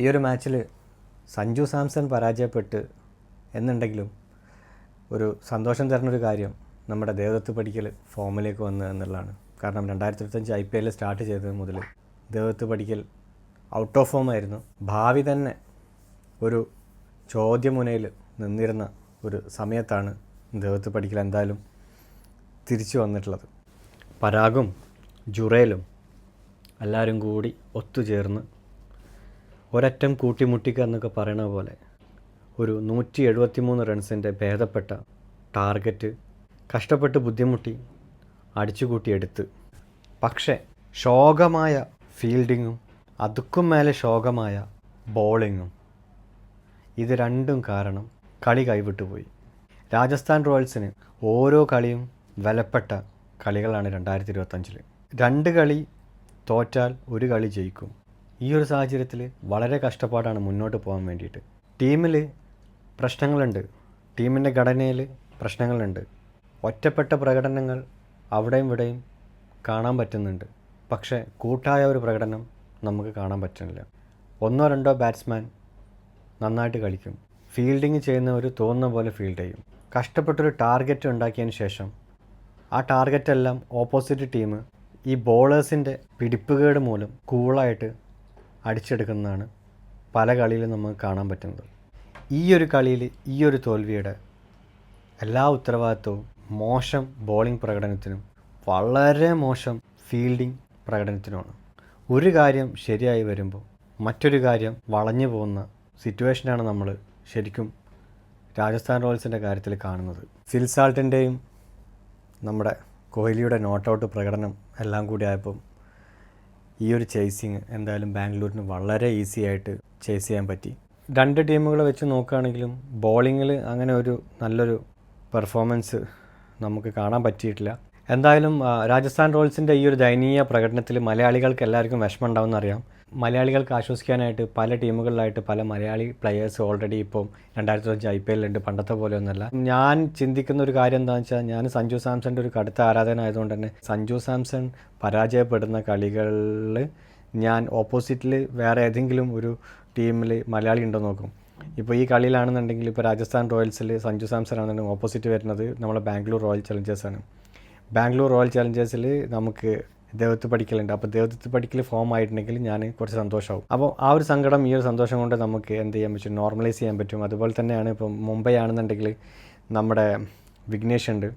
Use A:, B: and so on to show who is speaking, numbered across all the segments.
A: ഈ ഒരു മാച്ചിൽ സഞ്ജു സാംസൺ പരാജയപ്പെട്ട് എന്നുണ്ടെങ്കിലും ഒരു സന്തോഷം തരുന്നൊരു കാര്യം നമ്മുടെ ദേവദത്ത് പഠിക്കൽ ഫോമിലേക്ക് വന്നു എന്നുള്ളതാണ്. കാരണം രണ്ടായിരത്തി ഇരുപത്തഞ്ച് ഐ പി എല്ലിൽ സ്റ്റാർട്ട് ചെയ്തത് മുതൽ ദേവദത്ത് പഠിക്കൽ ഔട്ട് ഓഫ് ഫോം ആയിരുന്നു. ഭാവി തന്നെ ഒരു ചോദ്യമുനയിൽ നിന്നിരുന്ന ഒരു സമയത്താണ് ദേവത്ത് പഠിക്കൽ എന്തായാലും തിരിച്ചു വന്നിട്ടുള്ളത്. പരാഗും ജുറേലും എല്ലാവരും കൂടി ഒത്തുചേർന്ന് ഒരറ്റം കൂട്ടിമുട്ടിക്കുക എന്നൊക്കെ പറയണ പോലെ ഒരു നൂറ്റി എഴുപത്തി മൂന്ന് റൺസിന്റെ ഭേദപ്പെട്ട ടാർഗറ്റ് കഷ്ടപ്പെട്ട് ബുദ്ധിമുട്ടി അടിച്ചുകൂട്ടിയെടുത്ത് പക്ഷേ ശോകമായ ഫീൽഡിങ്ങും അതുക്കും മേലെ ശോകമായ ബോളിങ്ങും ഇത് രണ്ടും കാരണം കളി കൈവിട്ടുപോയി രാജസ്ഥാൻ റോയൽസിന് ഓരോ കളിയും വിലപ്പെട്ട കളികളാണ് രണ്ടായിരത്തി ഇരുപത്തഞ്ചിൽ രണ്ട് കളി തോറ്റാൽ ഒരു കളി ജയിക്കും. ഈ ഒരു സാഹചര്യത്തിൽ വളരെ കഷ്ടപ്പാടാണ് മുന്നോട്ട് പോകാൻ വേണ്ടിയിട്ട്. ടീമിൽ പ്രശ്നങ്ങളുണ്ട്. ടീമിന്റെ ഘടനയിൽ പ്രശ്നങ്ങളുണ്ട്. ഒറ്റപ്പെട്ട പ്രകടനങ്ങൾ അവിടെയും ഇവിടെയും കാണാൻ പറ്റുന്നുണ്ട്. പക്ഷേ കൂട്ടായ ഒരു പ്രകടനം നമുക്ക് കാണാൻ പറ്റുന്നില്ല. ഒന്നോ രണ്ടോ ബാറ്റ്സ്മാൻ നന്നായിട്ട് കളിക്കും. ഫീൽഡിങ് ചെയ്യുന്നവർ തോന്നുന്ന പോലെ ഫീൽഡ് ചെയ്യും. കഷ്ടപ്പെട്ടൊരു ടാർഗറ്റ് ഉണ്ടാക്കിയതിന് ശേഷം ആ ടാർഗറ്റെല്ലാം ഓപ്പോസിറ്റ് ടീം ഈ ബോളേഴ്സിന്റെ പിടിപ്പുകേട് മൂലം കൂളായിട്ട് അടിച്ചെടുക്കുന്നതാണ് പല കളിയിലും നമുക്ക് കാണാൻ പറ്റുന്നത്. ഈ ഒരു കളിയിൽ ഈ ഒരു തോൽവിയുടെ എല്ലാ ഉത്തരവാദിത്വവും മോശം ബോളിംഗ് പ്രകടനത്തിനും വളരെ മോശം ഫീൽഡിംഗ് പ്രകടനത്തിനുമാണ്. ഒരു കാര്യം ശരിയായി വരുമ്പോൾ മറ്റൊരു കാര്യം വളഞ്ഞു പോകുന്ന സിറ്റുവേഷനാണ് നമ്മൾ ശരിക്കും രാജസ്ഥാൻ റോയൽസിന്റെ കാര്യത്തിൽ കാണുന്നത്. സിൽസാൾട്ടിന്റെയും നമ്മുടെ കോഹ്ലിയുടെ നോട്ടൗട്ട് പ്രകടനം എല്ലാം കൂടി ആയപ്പം ഈ ഒരു ചേസിങ് എന്തായാലും ബാംഗ്ലൂരിന് വളരെ ഈസി ആയിട്ട് ചേസ് ചെയ്യാൻ പറ്റി. രണ്ട് ടീമുകളെ വെച്ച് നോക്കുകയാണെങ്കിലും ബോളിങ്ങിൽ അങ്ങനെ ഒരു നല്ലൊരു പെർഫോമൻസ് നമുക്ക് കാണാൻ പറ്റിയിട്ടില്ല. എന്തായാലും രാജസ്ഥാൻ റോയൽസിന്റെ ഈ ഒരു ദയനീയ പ്രകടനത്തിൽ മലയാളികൾക്ക് എല്ലാവർക്കും വിഷമം ഉണ്ടാവുമെന്ന് അറിയാം. മലയാളികൾക്ക് ആശ്വസിക്കാനായിട്ട് പല ടീമുകളിലായിട്ട് പല മലയാളി പ്ലെയേഴ്സ് ഓൾറെഡി ഇപ്പം രണ്ടായിരത്തി അഞ്ച് ഐ പി എല്ലുണ്ട് പണ്ടത്തെ പോലെയൊന്നുമല്ല ഞാൻ ചിന്തിക്കുന്ന ഒരു കാര്യം എന്താണെന്ന് വെച്ചാൽ ഞാൻ സഞ്ജു സാംസണിന്റെ ഒരു കടുത്ത ആരാധകനായതുകൊണ്ട് തന്നെ സഞ്ജു സാംസൺ പരാജയപ്പെടുന്ന കളികളിൽ ഞാൻ ഓപ്പോസിറ്റിൽ വേറെ ഏതെങ്കിലും ഒരു ടീമിൽ മലയാളി ഉണ്ടോ നോക്കും. ഇപ്പോൾ ഈ കളിയിലാണെന്നുണ്ടെങ്കിൽ ഇപ്പോൾ രാജസ്ഥാൻ റോയൽസിൽ സഞ്ജു സാംസൺ ആണെന്നുണ്ടെങ്കിൽ ഓപ്പോസിറ്റ് വരുന്നത് നമ്മളെ ബാംഗ്ലൂർ റോയൽ ചലഞ്ചേഴ്സാണ് ബാംഗ്ലൂർ റോയൽ ചലഞ്ചേഴ്സിൽ നമുക്ക് ദേവത്ത് പഠിക്കലുണ്ട്. അപ്പോൾ ദേവത്ത് പഠിക്കൽ ഫോം ആയിട്ടുണ്ടെങ്കിൽ ഞാൻ കുറച്ച് സന്തോഷമാവും അപ്പോൾ ആ ഒരു സങ്കടം ഈ ഒരു സന്തോഷം കൊണ്ട് നമുക്ക് എന്ത് ചെയ്യാൻ പറ്റും? നോർമലൈസ് ചെയ്യാൻ പറ്റും. അതുപോലെ തന്നെയാണ് ഇപ്പം മുംബൈ ആണെന്നുണ്ടെങ്കിൽ നമ്മുടെ വിഘ്നേഷ് ഉണ്ട്.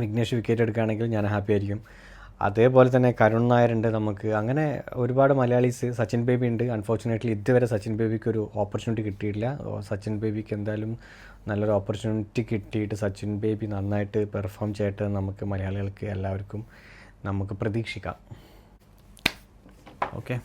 A: വിഘ്നേഷ് വിക്കറ്റ് എടുക്കുകയാണെങ്കിൽ ഞാൻ ഹാപ്പി ആയിരിക്കും. അതേപോലെ തന്നെ കരുൺ നായരുണ്ട് നമുക്ക്. അങ്ങനെ ഒരുപാട് മലയാളീസ് സച്ചിൻ ബേബി ഉണ്ട്. അൺഫോർച്ചുനേറ്റ്ലി ഇതുവരെ സച്ചിൻ ബേബിക്ക് ഒരു ഓപ്പർച്യൂണിറ്റി കിട്ടിയിട്ടില്ല. സച്ചിൻ ബേബിക്ക് എന്തായാലും നല്ലൊരു ഓപ്പർച്യൂണിറ്റി കിട്ടിയിട്ട് സച്ചിൻ ബേബി നന്നായിട്ട് പെർഫോം ചെയ്തിട്ട് നമുക്ക് മലയാളികൾക്ക് എല്ലാവർക്കും നമുക്ക് പ്രതീക്ഷിക്കാം. ഓക്കെ